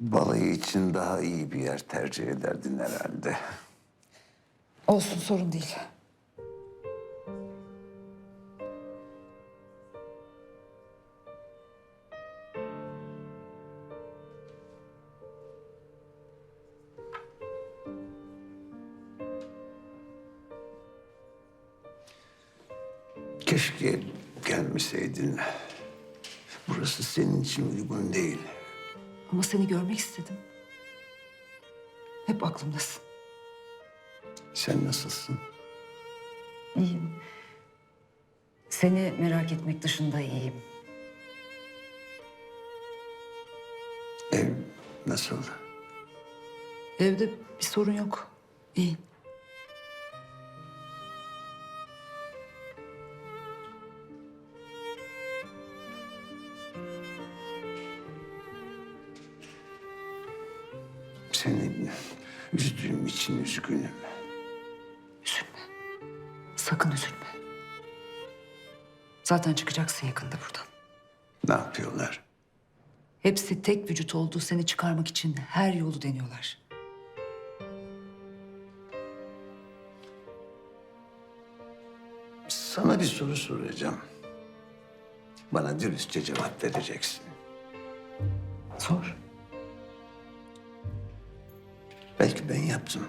Balayı için daha iyi bir yer tercih ederdin herhalde. Olsun sorun değil. Keşke gelmeseydin. Burası senin için uygun değil. Ama seni görmek istedim. Hep aklımdasın. Sen nasılsın? İyiyim. Seni merak etmek dışında iyiyim. Ev nasıl? Evde bir sorun yok. İyiyim. Seni üzdüğüm için üzgünüm. Üzülme. Sakın üzülme. Zaten çıkacaksın yakında buradan. Ne yapıyorlar? Hepsi tek vücut olduğu seni çıkarmak için her yolu deniyorlar. Sana bir soru soracağım. Bana dürüstçe cevap vereceksin. Sor. Belki ben yaptım.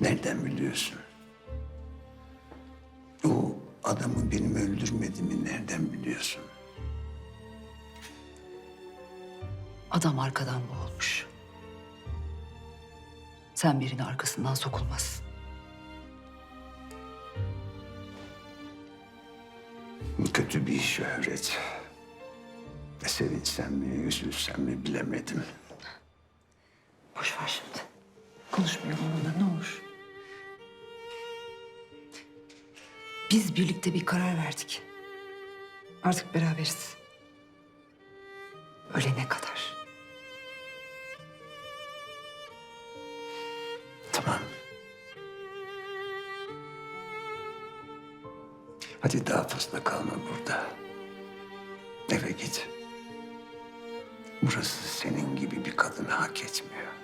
Nereden biliyorsun? O adamı benim öldürmediğimi nereden biliyorsun? Adam arkadan boğulmuş. Sen birinin arkasından sokulmazsın. Kötü bir şöhret. Sevinsem mi, üzülsem mi bilemedim. Konuşmayalım onunla ne olur. Biz birlikte bir karar verdik. Artık beraberiz. Ölene kadar. Tamam. Hadi daha fazla kalma burada. Eve git. Burası senin gibi bir kadını hak etmiyor.